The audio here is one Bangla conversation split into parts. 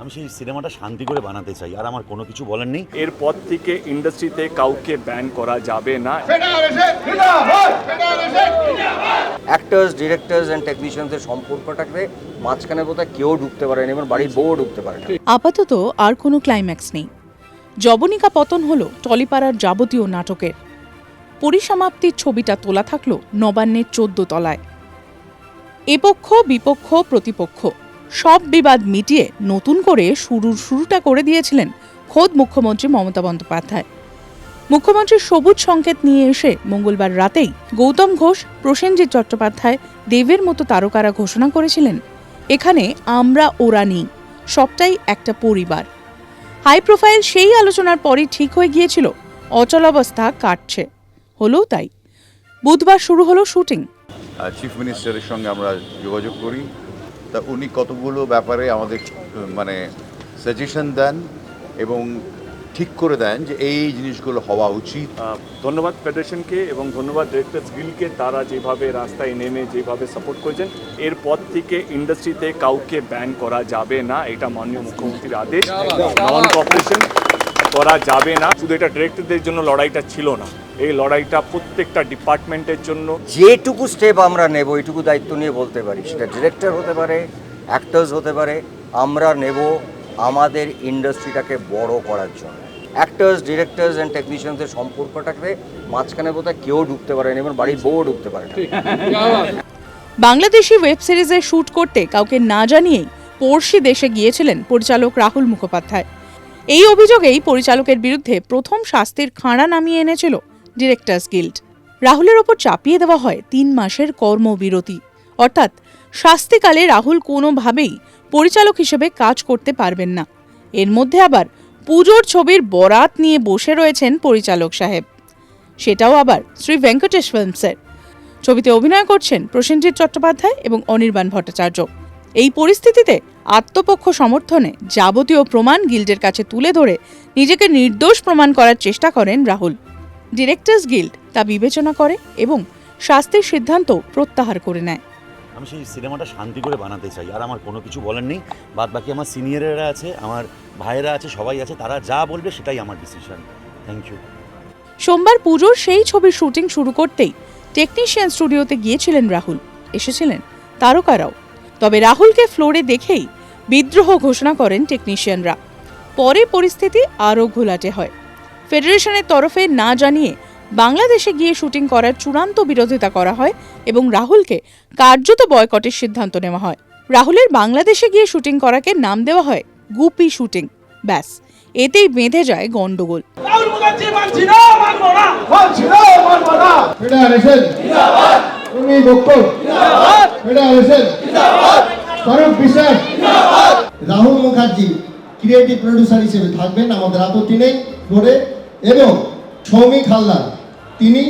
আমি সেই সিনেমাটা শান্তি করে বানাতে চাই আর আমার কোনো কিছু বলার নেই। এরপর থেকে ইন্ডাস্ট্রিতে কাউকে ব্যান করা যাবে না। অ্যাক্টার্স ডিরেক্টরস অ্যান্ড টেকনিশিয়ানদের সম্পর্কটাকে মাঝখানে বোধহয় কেউ ঢুকতে পারে না এবং বাড়ির বউ ঢুকতে পারে না। আপাতত আর কোনো ক্লাইম্যাক্স নেই। জবনিকা পতন হল টলিপাড়ার যাবতীয় নাটকের। পরিসমাপ্তির ছবিটা তোলা থাকল নবান্নের চোদ্দ তলায়। এপক্ষ, বিপক্ষ, প্রতিপক্ষ, সব বিবাদ মিটিয়ে নতুন করে শুরুর শুরুটা করে দিয়েছিলেন খোদ মুখ্যমন্ত্রী মমতা বন্দ্যোপাধ্যায়। মুখ্যমন্ত্রীর সবুজ সংকেত নিয়ে এসে মঙ্গলবার রাতেই গৌতম ঘোষ, প্রসেনজিৎ চট্টোপাধ্যায়, দেবের মতো তারকারা ঘোষণা করেছিলেন, এখানে আমরা, ওরা নেই, সবটাই একটা পরিবার। হাই প্রোফাইল সেই আলোচনার পরই ঠিক হয়ে গিয়েছিল, অচলাবস্থা কাটছে হলেও তাই। বুধবার শুরু হলো শুটিং চিফ মিনিস্টারের সঙ্গে আমরা যোগাযোগ করি। তা উনি কতগুলো ব্যাপারে আমাদের মানে সাজেশন দেন এবং ঠিক করে দেন যে এই জিনিসগুলো হওয়া উচিত। ধন্যবাদ ফেডারেশনকে এবং ধন্যবাদ ডিরেক্টর্স গিলকে তারা যেভাবে রাস্তায় নেমে যেভাবে সাপোর্ট করেছেন এরপর থেকে ইন্ডাস্ট্রিতে কাউকে ব্যান করা যাবে না এটা মাননীয় মুখ্যমন্ত্রীর আদেশ। নন কপারেশন করা যাবে না। শুধু এটা ডিরেক্টরদের জন্য লড়াইটা ছিল না। এই লড়াইটা প্রত্যেকটা ডিপার্টমেন্টের জন্য। যেটুকু স্টেপ আমরা নেব এইটুকু দায়িত্ব নিয়ে বলতে পারি। সেটা ডিরেক্টর হতে পারে অ্যাক্টার্স হতে পারে আমরা নেব আমাদের ইন্ডাস্ট্রিটাকে বড় করার জন্য। অ্যাক্টার্স ডিরেক্টরস অ্যান্ড টেকনিশিয়ানদের সম্পর্কটাকে মাঝখানে বোধহয় কেউ ঢুকতে পারে না এবং বাড়ির বউ ঢুকতে পারে না। বাংলাদেশি ওয়েব সিরিজে শুট করতে কাউকে না জানিয়েই পড়শি দেশে গিয়েছিলেন পরিচালক রাহুল মুখোপাধ্যায়। এই অভিযোগেই পরিচালকের বিরুদ্ধে প্রথম শাস্তির খাঁড়া নামিয়ে এনেছিল ডিরেক্টর্স গিল্ড। রাহুলের ওপর চাপিয়ে দেওয়া হয় তিন মাসের কর্মবিরতি। অর্থাৎ, শাস্তিকালে রাহুল কোনোভাবেই পরিচালক হিসেবে কাজ করতে পারবেন না। এর মধ্যে আবার পুজোর ছবির বরাত নিয়ে বসে রয়েছেন পরিচালক সাহেব। সেটাও আবার শ্রী ভেঙ্কটেশ ফিল্মসের। ছবিতে অভিনয় করছেন প্রসেনজিৎ চট্টোপাধ্যায় এবং অনির্বাণ ভট্টাচার্য। এই পরিস্থিতিতে আত্মপক্ষ সমর্থনে যাবতীয় প্রমাণ গিল্ডের কাছে তুলে ধরে নিজেকে নির্দোষ প্রমাণ করার চেষ্টা করেন রাহুল। ডিরেক্টর্স গিল্ড তা বিবেচনা করে এবং শাস্তির সিদ্ধান্ত প্রত্যাহার করে নেয়। আমি সেই সিনেমাটা শান্তি করে বানাতে চাই আর আমার কোনো কিছু বলার নেই। বাদ বাকি আমার সিনিয়রেরা আছে আমার ভাইয়েরা আছে সবাই আছে তারা যা বলবে সেটাই আমার ডিসিশন থ্যাংক ইউ সোমবার পুজোর সেই ছবির শুটিং শুরু করতেই টেকনিশিয়ান স্টুডিওতে গিয়েছিলেন রাহুল। এসেছিলেন তারকারাও। তবে রাহুলকে ফ্লোরে দেখেই বিদ্রোহ ঘোষণা করেন টেকনিশিয়ানরা পরে পরিস্থিতি আরও ঘোলাটে হয়। ফেডারেশনের তরফে না জানিয়ে বাংলাদেশে গিয়ে শুটিং করার চূড়ান্ত বিরোধিতা করা হয় এবং রাহুলকে কার্যত বয়কটের সিদ্ধান্ত নেওয়া হয়। রাহুলের বাংলাদেশে গিয়ে শুটিং করাকে নাম দেওয়া হয় গুপি শুটিং। ব্যাস এতেই বেঁধে যায় গন্ডগোল রাহুল তুমি বক্তব্য? ফেডারেশন জিন্দাবাদ। স্বরূপ বিশ্বাস। রাহুল মুখার্জি ক্রিয়েটিভ প্রডিউসার হিসেবে থাকবেন আমাদের আপত্তি নেই ফ্লোরে এবং সৌমিক হালদার তিনি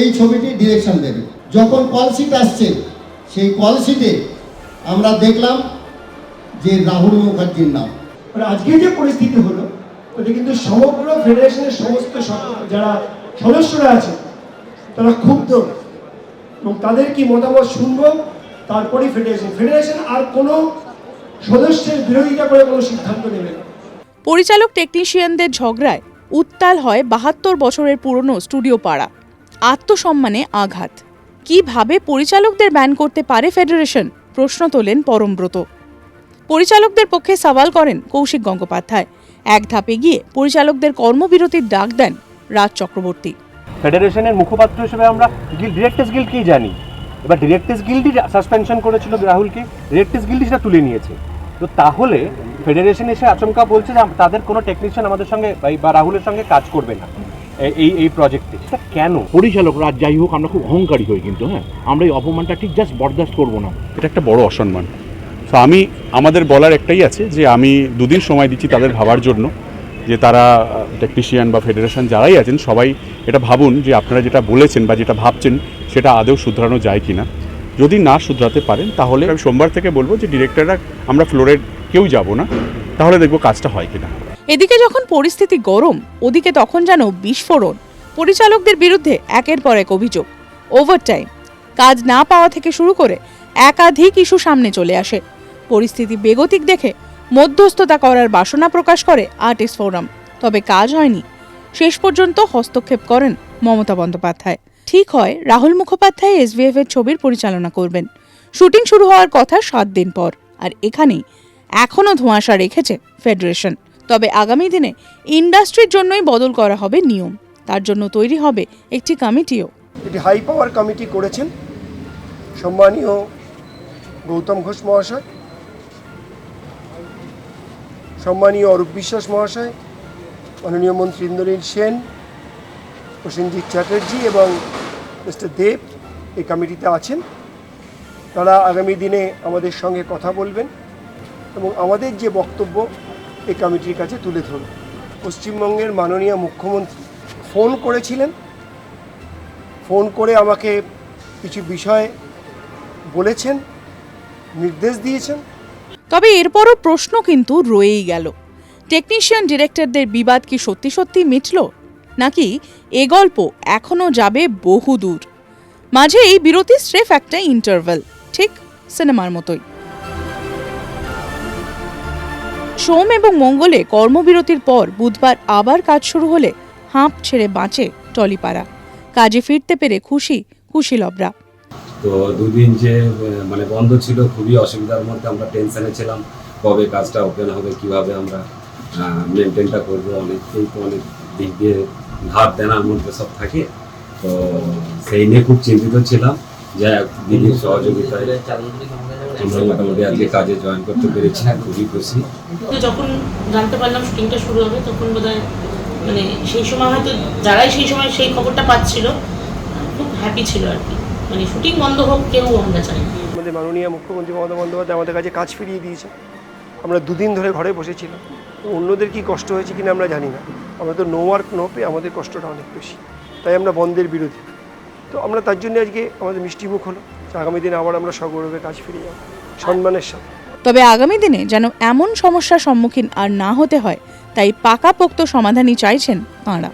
এই ছবিটি ডিরেকশন দেবেন। যখন কল শিট আসছে সেই কল শিটে আমরা দেখলাম যে রাহুল মুখার্জির নাম। মানে আজকে যে পরিস্থিতি হলো ওটা কিন্তু সমগ্র ফেডারেশনের সমস্ত যারা সদস্যরা আছে তারা ক্ষুব্ধ। এবং তাদের কি মতামত শুনব? তারপরেই ফেডারেশন ফেডারেশন আর কোনো সদস্যের বিরোধিতা করে কোনো সিদ্ধান্ত নেবে পরিচালক টেকনিশিয়ানদের ঝগড়ায় উত্তাল হয় বাহাত্তর বছরের পুরনো স্টুডিও পাড়া। আত্মসম্মানে আঘাত। কীভাবে পরিচালকদের ব্যান করতে পারে ফেডারেশন প্রশ্ন তোলেন পরমব্রত পরিচালকদের পক্ষে সওয়াল করেন কৌশিক গঙ্গোপাধ্যায়। এক ধাপে গিয়ে পরিচালকদের কর্মবিরতির ডাক দেন রাজ চক্রবর্তী। ফেডারেশনের মুখপাত্র হিসেবে আমরা গিল ডিরেক্টর্স গিল্ডকেই জানি? এবার ডিরেক্টর্স গিল্ডই সাসপেনশন করেছিল রাহুলকে ডিরেক্টর্স গিল্ডই সেটা তুলে নিয়েছে। তো তাহলে ফেডারেশন এসে আচমকা বলছে যে তাদের কোনো টেকনিশিয়ান আমাদের সঙ্গে বা- রাহুলের সঙ্গে কাজ করবে না। এই এই প্রজেক্টে। সেটা কেন? পরিচালকরা যাই হোক আমরা খুব অহংকারী হই কিন্তু হ্যাঁ? আমরা এই অপমানটা ঠিক জাস্ট বরদাস্ত করব না। এটা একটা বড় অসম্মান। তো আমি আমাদের বলার একটাই আছে যে আমি দুদিন সময় দিচ্ছি তাদের ভাবার জন্য। যে তারা টেকনিশিয়ান বা ফেডারেশন যারাই আছেন, সবাই এটা ভাবুন যে আপনারা যেটা বলেছেন বা যেটা ভাবছেন, সেটা আদৌ শুধরানো যায় কিনা। যদি না শুধরাতে পারেন, তাহলে আমি সোমবার থেকে বলব যে ডিরেক্টররা আমরা ফ্লোরের কেউ যাব না। তাহলে দেখব কাজটা হয় কিনা। এদিকে যখন পরিস্থিতি গরম, ওদিকে তখন যেন বিস্ফোরণ। পরিচালকদের বিরুদ্ধে একের পর এক অভিযোগ। ওভারটাইম কাজ না পাওয়া থেকে শুরু করে একাধিক ইস্যু সামনে চলে আসে। পরিস্থিতি বেগতিক দেখে মধ্যস্থতা করার বাসনা প্রকাশ করে আর্টিস্ট ফোরাম। তবে কাজ হয়নি। শেষ পর্যন্ত হস্তক্ষেপ করেন মমতা বন্দ্যোপাধ্যায়। ঠিক হয়, রাহুল মুখোপাধ্যায় এসভিএফ এর ছবির পরিচালনা করবেন। শুটিং শুরু হওয়ার কথা সাত দিন পর। আর এখানেই এখনও ধোঁয়াশা রেখেছে ফেডারেশন। তবে আগামী দিনে ইন্ডাস্ট্রির জন্যই বদল করা হবে নিয়ম। তার জন্য তৈরি হবে একটি কমিটিও। এটি হাই পাওয়ার কমিটি করেছেন সম্মানীয় গৌতম ঘোষ মহাশয়। সম্মানীয় অরূপ বিশ্বাস মহাশয়, মাননীয় মন্ত্রী ইন্দ্রনীল সেন, প্রসেনজিৎ চ্যাটার্জি এবং মিস্টার দেব এই কমিটিতে আছেন। তারা আগামী দিনে আমাদের সঙ্গে কথা বলবেন এবং আমাদের যে বক্তব্য এই কমিটির কাছে তুলে ধরব পশ্চিমবঙ্গের মাননীয় মুখ্যমন্ত্রী ফোন করেছিলেন। ফোন করে আমাকে কিছু বিষয় বলেছেন, নির্দেশ দিয়েছেন। তবে এরপরও প্রশ্ন কিন্তু রয়েই গেল। টেকনিশিয়ান ডিরেক্টরদের বিবাদ কি সত্যি সত্যি মিটল? নাকি এ গল্প এখনও যাবে বহু দূর মাঝে এই বিরতি স্রেফ একটা ইন্টারভেল ঠিক সিনেমার মতোই। সোম এবং মঙ্গলে কর্মবিরতির পর বুধবার আবার কাজ শুরু হলে হাঁপ ছেড়ে বাঁচে টলিপাড়া। কাজে ফিরতে পেরে খুশি খুশি লবরা। তো দুদিন যে মানে বন্ধ ছিল খুবই অসুবিধার মধ্যে আমরা টেনশনে ছিলাম কবে কাজটা ওপেন হবে কীভাবে আমরা মেনটেনটা করব অনেককেই তো অনেক দিক দিয়ে ধার দেনার মধ্যে সব থাকে। তো সেই নিয়ে খুব চিন্তিত ছিলাম। যে দিদির সহযোগিতায় আমরা মোটামুটি আজকে কাজে জয়েন করতে পেরেছি খুবই খুশি। তো যখন জানতে পারলাম শুটিংটা শুরু হবে তখন বোধহয় মানে সেই সময় হয়তো যারাই সেই সময় সেই খবরটা পাচ্ছিল খুব হ্যাপি ছিল আর কি। মানে শুটিং বন্ধ হোক কেউ আমরা চাই আমাদের মাননীয় মুখ্যমন্ত্রী মমতা বন্দ্যোপাধ্যায় আমাদের কাছে কাজ ফিরিয়ে দিয়েছে। আমরা দুদিন ধরে ঘরে বসেছিলাম। অন্যদের কি কষ্ট হয়েছে কিনা আমরা জানি না। আমরা তো নো ওয়ার্ক নো পে আমাদের কষ্টটা অনেক বেশি। তাই আমরা বন্ধের বিরোধী। তো আমরা তার জন্য আজকে আমাদের মিষ্টিমুখ হলো। আগামী দিনে আবার আমরা সগৌরবে কাজ ফিরিয়ে যাব সম্মানের সাথে। তবে আগামী দিনে যেন এমন সমস্যার সম্মুখীন আর না হতে হয় তাই পাকাপোক্ত সমাধানই চাইছেন তাঁরা।